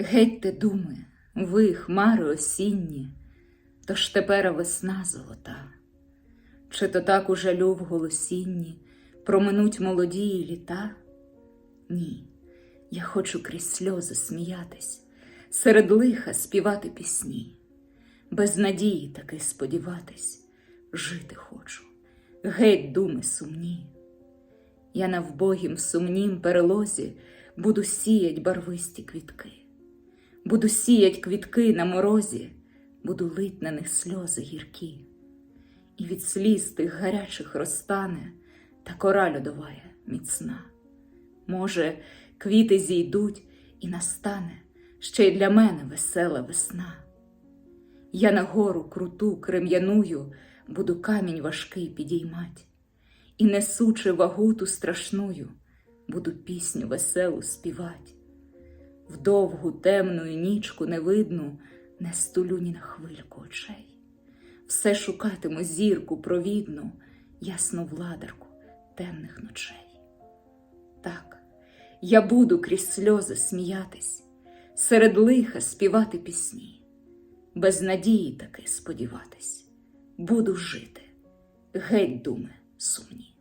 Гетьте думи, ви, хмари осінні, то ж тепер весна золота, чи то так у жалю в голосінні проминуть молодії літа? Ні, я хочу крізь сльози сміятись, серед лиха співати пісні, без надії таки сподіватись, жити хочу, геть думи сумні. Я на вбогім сумнім перелозі буду сіять барвисті квітки, буду сіять квітки на морозі, буду лить на них сльози гіркі, і від сліз тих гарячих розтане та кора льодовая міцна. Може, квіти зійдуть і настане ще й для мене весела весна. Я на гору круту крем'яную буду камінь важкий підіймать, і несучи вагу ту страшную, буду пісню веселу співать. В довгу темну нічку невидну не стулю ні на хвильку очей. Все шукатиму зірку провідну, ясну владарку темних ночей. Так, я буду крізь сльози сміятись, серед лиха співати пісні, без надії таки сподіватись, буду жити, геть думи сумні.